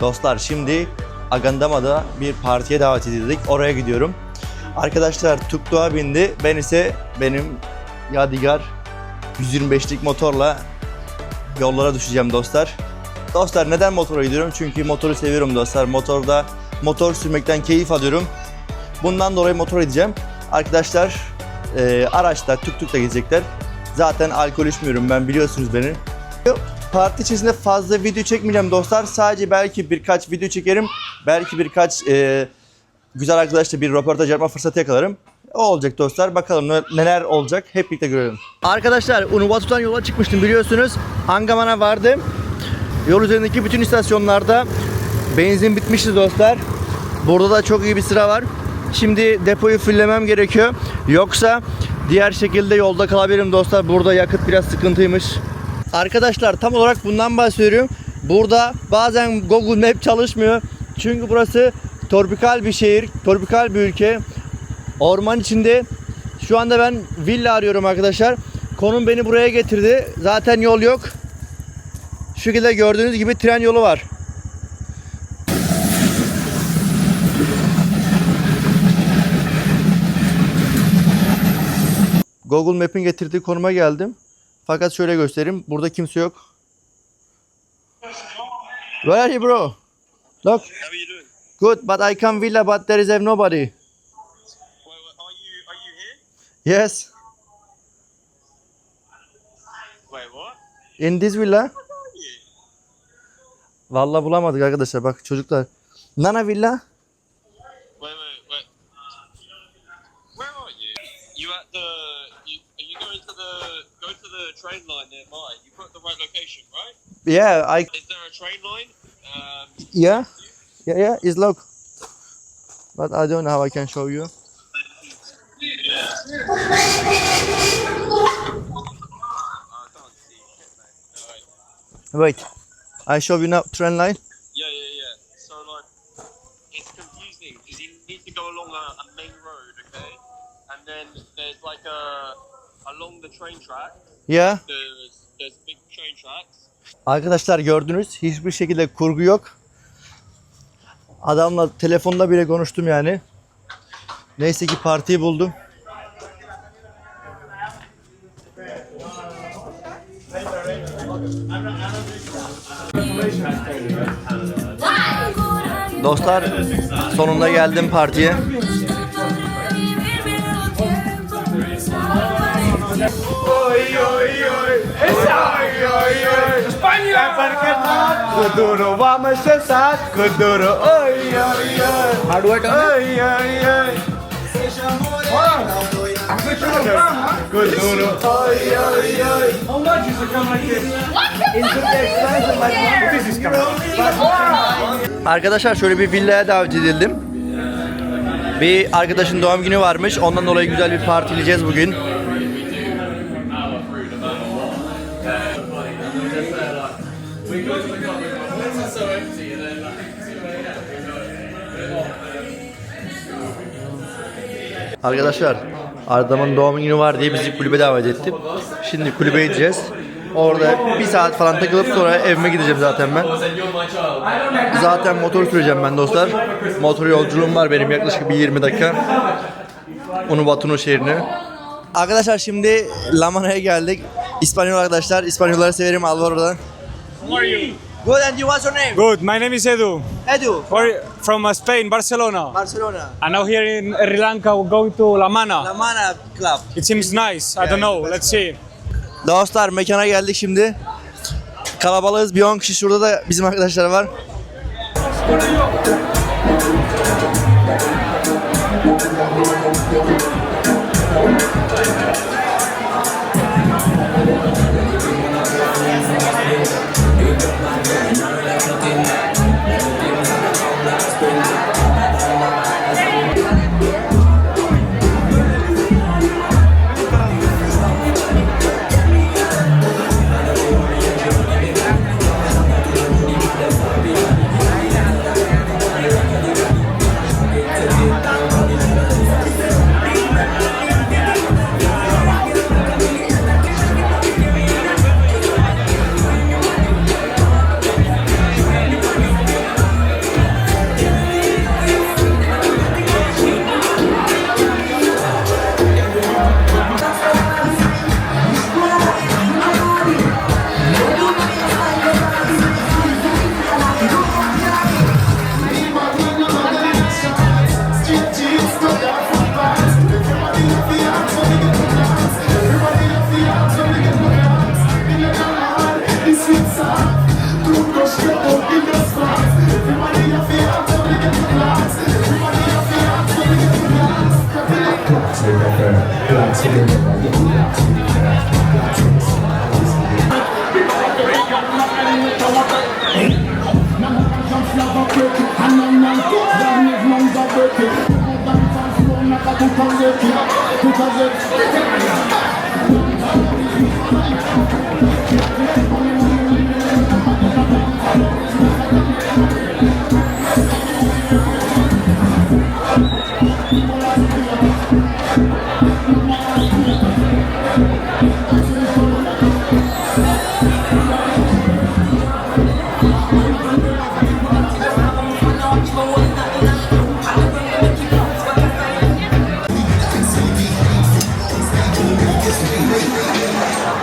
Dostlar şimdi Agandama'da bir partiye davet edildik. Oraya gidiyorum. Arkadaşlar Tuktuğa bindi. Ben ise benim Yadigar 125'lik motorla yollara düşeceğim dostlar. Dostlar neden motora gidiyorum? Çünkü motoru seviyorum dostlar. Motorda motor sürmekten keyif alıyorum. Bundan dolayı motor edeceğim. Arkadaşlar e, araçta tuk tuk da gidecekler. Zaten alkol içmiyorum ben biliyorsunuz beni. Parti içerisinde fazla video çekmeyeceğim dostlar. Sadece belki birkaç video çekerim. Belki birkaç e, güzel arkadaşla bir röportaj yapma fırsatı yakalarım. O olacak dostlar. Bakalım ne- neler olacak. Hep birlikte görelim. Arkadaşlar Uluwatu'dan yola çıkmıştım biliyorsunuz. Angaman'a vardım. Yol üzerindeki bütün istasyonlarda benzin bitmişti dostlar. Burada da çok iyi bir sıra var. Şimdi depoyu fullemem gerekiyor. Yoksa diğer şekilde yolda kalabilirim dostlar. Burada yakıt biraz sıkıntıymış. Arkadaşlar tam olarak bundan bahsediyorum. Burada bazen Google Map çalışmıyor. Çünkü burası tropikal bir şehir, tropikal bir ülke. Orman içinde. Şu anda ben villa arıyorum arkadaşlar. Konum beni buraya getirdi. Zaten yol yok. Şu şekilde gördüğünüz gibi tren yolu var. Google Map'in getirdiği konuma geldim. Fakat şöyle göstereyim. Burada kimse yok. Where are you bro? Look. How are you doing? Good, but I come villa, but there is have nobody. Wait, wait, are you are you here? Yes, Wait, what? in this villa. Vallahi bulamadık arkadaşlar. Bak çocuklar. Nana villa. Wait, wait, wait. Where are you? You at the? You, are you going to the go to the train line nearby? You put the right location, right? Yeah, I Is there a train line? Um, yeah. Yeah, yeah, it's look. But I don't know how I can show you. Wait. I show you now train line. Yeah, yeah, yeah. So like, it's confusing because you need to go along a, a main road, okay? And then there's like a along the train track. Yeah. There's there's big train tracks. Arkadaşlar gördünüz hiçbir şekilde kurgu yok. Adamla telefonda bile konuştum yani. Neyse ki partiyi buldum. Dostlar sonunda geldim partiye. Kuduro vamos dançar, Kuduro, oi, oi, oi. How do I do Oi, oi, oi. Kuduro, oi, oi, oi. How much is it come like this? Arkadaşlar şöyle bir villaya davet edildim. Bir arkadaşın doğum günü varmış. Ondan dolayı güzel bir partileyeceğiz bugün. Arkadaşlar adamın doğum günü var diye bizi kulübe davet etti. Şimdi kulübe gideceğiz. Orada bir saat falan takılıp sonra evime gideceğim zaten ben. Zaten motor süreceğim ben dostlar. Motor yolculuğum var benim yaklaşık bir 20 dakika. Uluwatu şehrine. Arkadaşlar şimdi Lamana'ya geldik. İspanyol arkadaşlar. İspanyolları severim Alvaro'dan. How are you? Good, and you, what's your name? Good, my name is Edu. Edu. Or, from uh, Spain, Barcelona. Barcelona. And now here in Sri Lanka, we're going to La Mana. La Mana Club. It seems nice. I don't know. it's Let's see. Dostlar mekana geldik şimdi. Kalabalığız. Bir 10 kişi şurada da bizim arkadaşlar var.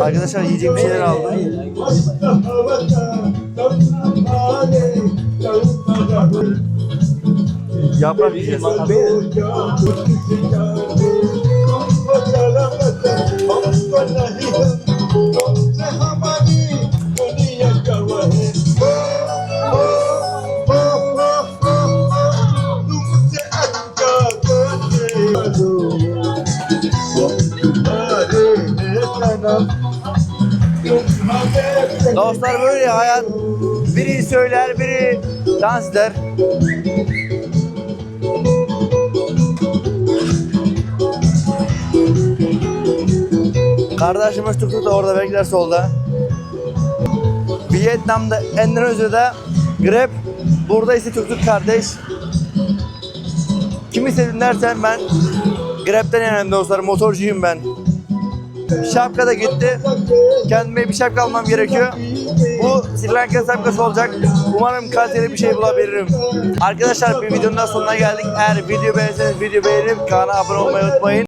Arkadaşlar yiyecek bir şeyler aldım. Yaprak yiyeceğiz. Dostlar böyle hayat. Biri söyler, biri dans eder. Kardeşimiz Tuk da orada bekler solda. Vietnam'da, Endonezya'da Grab, burada ise Tuk Tuk kardeş. Kimi istedin dersen ben Grab'den yanayım dostlar, motorcuyum ben. Şapka da gitti. Kendime bir şapka almam gerekiyor. Bu Sri Lanka şapkası olacak. Umarım kaliteli bir şey bulabilirim. Arkadaşlar bir videonun daha sonuna geldik. Eğer video beğenirseniz video beğenip kanala abone olmayı unutmayın.